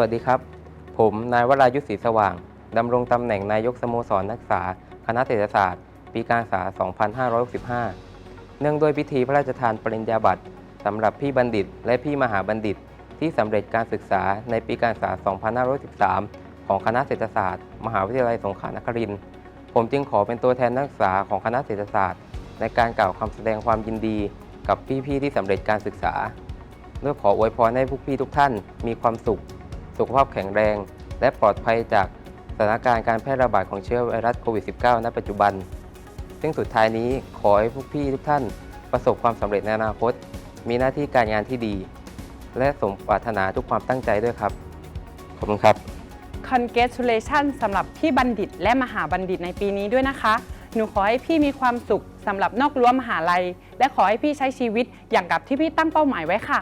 วัสดีครับ ผมนายวรายุทธศรีสว่าง ดำรงตำแหน่งนายกสโมสรนักศึกษา คณะเศรษฐศาสตร์ ปีการศึกษา 2565 เนื่องด้วยพิธีพระราชทานปริญญาบัตรสำหรับพี่บัณฑิต และพี่มหาบัณฑิต ที่สำเร็จการศึกษาในปีการศึกษา 2513 ของคณะเศรษฐศาสตร์ มหาวิทยาลัยสงขลานครินทร์ผมจึงขอเป็นตัวแทนนักศึกษาของคณะเศรษฐศาสตร์ ในการกล่าวคำแสดงความยินดี กับพี่ๆที่สำเร็จการศึกษาด้วยขออวยพรให้พวกพี่ทุกท่านมีความสุข สุขภาพแข็งแรง และปลอดภัยจากสถานการณ์การแพร่ระบาดของเชื้อไวรัสโควิด -19 ณ ปัจจุบัน ซึ่งสุดท้ายนี้ขอให้พวกพี่ทุกท่านประสบความสำเร็จในอนาคต มีหน้าที่การงานที่ดี และสมปรารถนาทุกความตั้งใจด้วยครับ ขอบคุณครับ Congratulation สำหรับพี่บัณฑิตและมหาบัณฑิตในปีนี้ด้วยนะคะ หนูขอให้พี่มีความสุขสำหรับนอกรั้วมหาลัย และขอให้พี่ใช้ชีวิตอย่างกับที่พี่ตั้งเป้าหมายไว้ค่ะ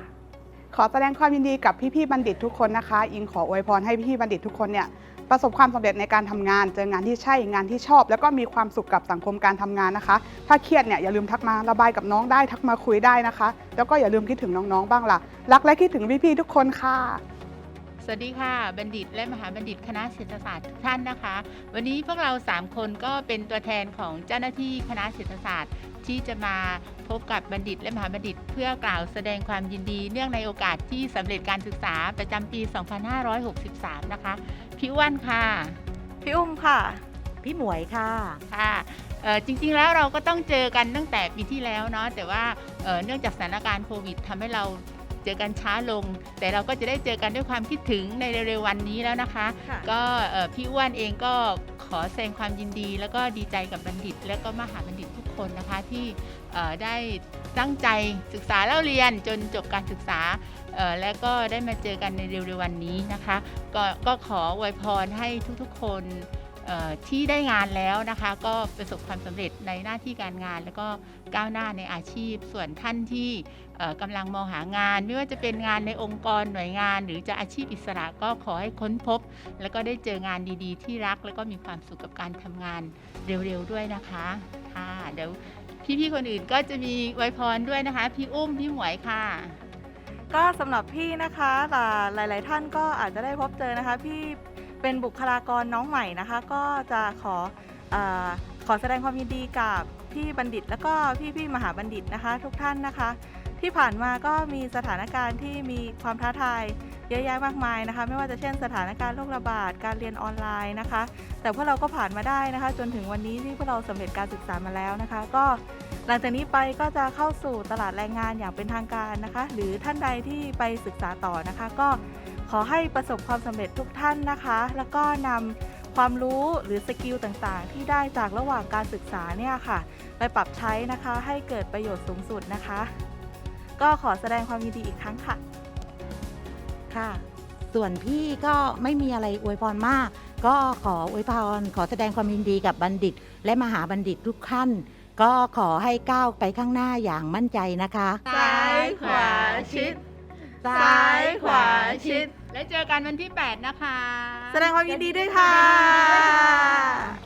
ขอแสดงความยินดีกับพี่ๆบัณฑิตทุกคนนะคะ อิงขออวยพรให้พี่ๆบัณฑิตทุกคนเนี่ยประสบความสำเร็จในการทำงาน เจองานที่ใช่งานที่ชอบ แล้วก็มีความสุขกับสังคมการทำงานนะคะ ถ้าเครียดเนี่ยอย่าลืมทักมาระบายกับน้องได้ทักมาคุยได้นะคะ แล้วก็อย่าลืมคิดถึงน้องๆบ้างล่ะ รักและคิดถึงพี่ๆทุกคนค่ะ สวัสดีค่ะ บัณฑิตและมหาบัณฑิตคณะเศรษฐศาสตร์ทุกท่านนะคะ วันนี้พวกเรา 3 คนก็เป็นตัวแทนของเจ้าหน้าที่คณะเศรษฐศาสตร์ ที่จะมาพบกับบัณฑิตและมหาบัณฑิต เพื่อกล่าวแสดงความยินดีเนื่องในโอกาสที่สำเร็จการศึกษาประจำปี 2563 นะคะพี่อ้วนค่ะ พี่อุ้มค่ะ พี่หมวยค่ะ ค่ะเอ่อจริงๆแล้วเราก็ต้องเจอกันตั้งแต่ปีที่แล้วเนาะแต่ว่าเอ่อเนื่องจากสถานการณ์โควิดทำให้เรา เจอกันช้าลง แต่เราก็จะได้เจอกันด้วยความคิดถึงในเร็วๆวันนี้แล้วนะคะ ค่ะ ก็เอ่อพี่อ้วนเองก็ขอแสดงความยินดี แล้วก็ดีใจกับบัณฑิต และก็มหาบัณฑิตทุกคนนะคะที่เอ่อได้ตั้งใจศึกษาเล่าเรียนจนจบการศึกษาเอ่อและก็ได้มาเจอกันในเร็วๆวันนี้นะคะ ก็ก็ขออวยพรให้ทุกๆคนเอ่อ ที่ได้งานแล้วนะคะ ก็ประสบความสำเร็จในหน้าที่การงาน แล้วก็ก้าวหน้าในอาชีพ ส่วนท่านที่เอ่อกำลังมองหางาน ไม่ว่าจะเป็นงานในองค์กรหน่วยงาน หรือจะอาชีพอิสระก็ขอให้ค้นพบ แล้วก็ได้เจองานดีๆ ที่รัก แล้วก็มีความสุขกับการทำงานเร็วๆด้วยนะคะค่ะเดี๋ยวพี่ๆคนอื่นก็จะมีไวพรด้วยนะคะ พี่อุ้มพี่หมวยค่ะก็สำหรับพี่นะคะอ่หลาย ๆ ท่านก็อาจจะได้พบเจอนะคะพี่ เป็นบุคลากรน้องใหม่นะคะ ก็จะขออขอแสดงความยินดีกับพี่บัณฑิต แล้วก็พี่ๆมหาบัณฑิตนะคะ ทุกท่านนะคะ ที่ผ่านมาก็มีสถานการณ์ที่มีความท้าทายเยอะแยะมากมายนะคะ ไม่ว่าจะเช่นสถานการณ์โรคระบาดการเรียนออนไลน์นะคะ แต่พวกเราก็ผ่านมาได้นะคะ จนถึงวันนี้ที่พวกเราสำเร็จการศึกษามาแล้วนะคะ ก็หลังจากนี้ไปก็จะเข้าสู่ตลาดแรงงานอย่างเป็นทางการนะคะ หรือท่านใดที่ไปศึกษาต่อนะคะ ก็ ขอให้ประสบความสำเร็จทุกท่านนะคะ แล้วก็นำความรู้หรือสกิลต่างๆ ที่ได้จากระหว่างการศึกษาเนี่ยค่ะ ไปปรับใช้นะคะให้เกิดประโยชน์สูงสุดนะคะ ก็ขอแสดงความยินดีอีกครั้งค่ะค่ะ ส่วนพี่ก็ไม่มีอะไรอวยพรมาก ก็ขออวยพรขอแสดงความยินดีกับบัณฑิต และมหาบัณฑิตทุกท่านก็ขอให้ก้าวไปข้างหน้าอย่างมั่นใจนะคะ ซ้ายขวาชิด ซ้ายขวาชิด และเจอกันวันที่ 8 นะคะ แสดงความยินดีด้วยค่ะ